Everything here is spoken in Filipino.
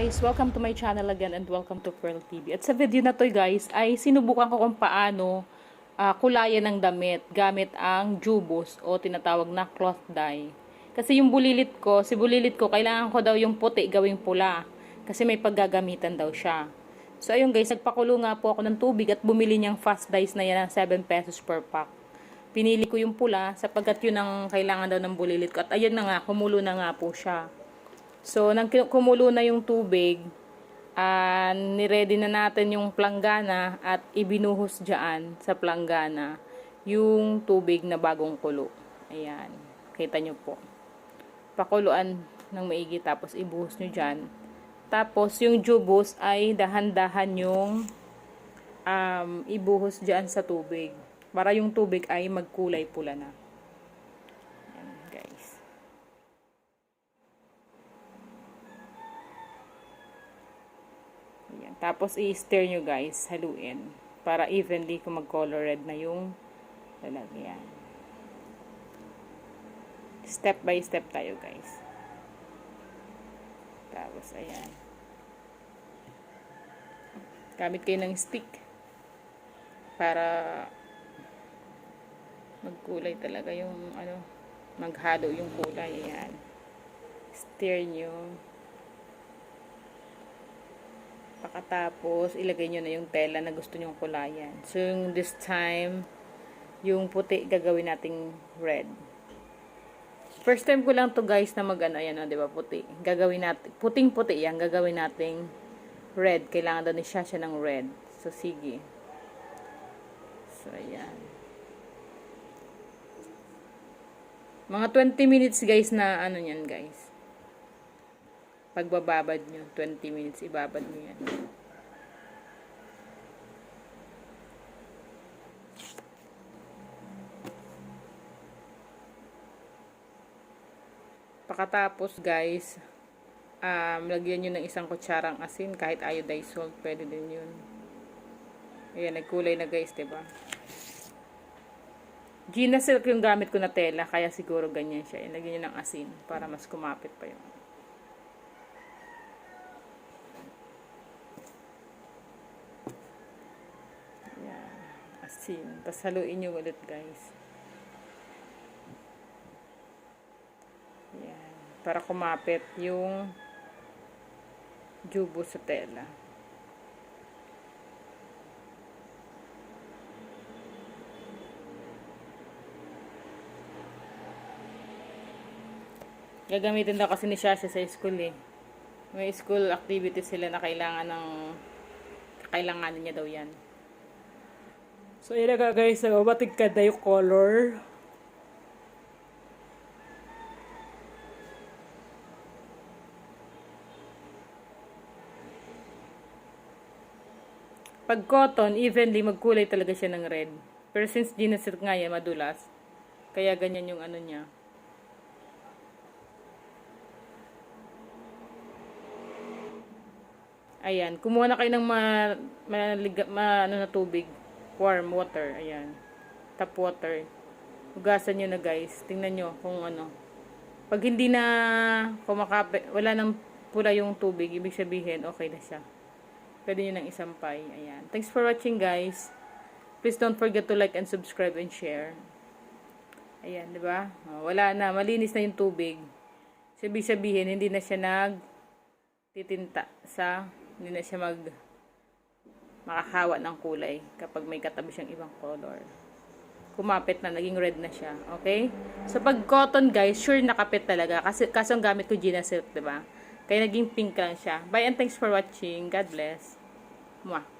guys! Welcome to my channel again and welcome to Pearl TV. At sa video na to guys ay sinubukan ko kung paano ah, kulayan ng damit gamit ang jubos o tinatawag na cloth dye. Kasi yung bulilit ko, si bulilit ko, kailangan ko daw yung puti gawing pula. Kasi may paggagamitan daw siya. So ayun guys, nagpakulo nga po ako ng tubig at bumili niyang fast dyes na yan ng 7 pesos per pack. Pinili ko yung pula sapagkat yun ang kailangan daw ng bulilit ko. At ayun na nga, kumulo na nga po siya. So, nang kumulo na yung tubig, ah niready na natin yung planggana at ibinuhos dyan sa planggana yung tubig na bagong kulo. Ayan. Kita nyo po. Pakuluan ng maigi tapos ibuhos nyo dyan. Tapos, yung jubos ay dahan-dahan yung um, ibuhos dyan sa tubig. Para yung tubig ay magkulay pula na. Ayan, guys. Ayan. Tapos, i-stir nyo guys. Haluin. Para evenly kung mag-color red na yung lalagyan. Step by step tayo guys. Tapos, ayan. Gamit kayo ng stick. Para magkulay talaga yung ano, maghalo yung kulay. Ayan. Stir nyo. Pakatapos, ilagay nyo na yung tela na gusto nyong kulayan. So, yung this time, yung puti gagawin nating red. First time ko lang to guys na mag ano, yan o, di ba, puti. Gagawin natin, puting puti yan, gagawin nating red. Kailangan daw ni Shasha ng red. So, sige. So, ayan. Mga 20 minutes guys na ano yan guys pagbababad nyo, 20 minutes, ibabad nyo yan. Pakatapos guys, um, lagyan nyo ng isang kutsarang asin, kahit iodized salt, pwede din yun. Ayan, nagkulay na guys, 'di ba? Gina silk yung gamit ko na tela, kaya siguro ganyan siya. Ilagyan nyo ng asin para mas kumapit pa yung Asin. Tapos haluin nyo ulit guys. Yan. Para kumapit yung jubo sa tela. Gagamitin daw kasi ni Shasha sa school eh. May school activities sila na kailangan ng kailanganin niya daw yan. So, yun na guys. Nagbabatig ka na yung color. Pag cotton, evenly, magkulay talaga siya ng red. Pero since ginasilk nga yan, madulas. Kaya ganyan yung ano niya. Ayan, kumuha na kayo ng ma, maliga, ma, ano na tubig. Warm water, ayan. Tap water. Hugasan nyo na guys. Tingnan nyo kung ano. Pag hindi na kumakape, wala nang pula yung tubig, ibig sabihin, okay na siya. Pwede nyo nang isampay. Ayan. Thanks for watching guys. Please don't forget to like and subscribe and share. Ayan, di ba? Oh, wala na, malinis na yung tubig. Sabi sabihin, hindi na siya nag titinta sa hindi na siya mag makakawa ng kulay kapag may katabi siyang ibang color. Kumapit na, naging red na siya. Okay? So, pag cotton, guys, sure nakapit talaga. Kasi, kaso ang gamit ko Gina Silk, diba? Kaya naging pink lang siya. Bye and thanks for watching. God bless. Mwah.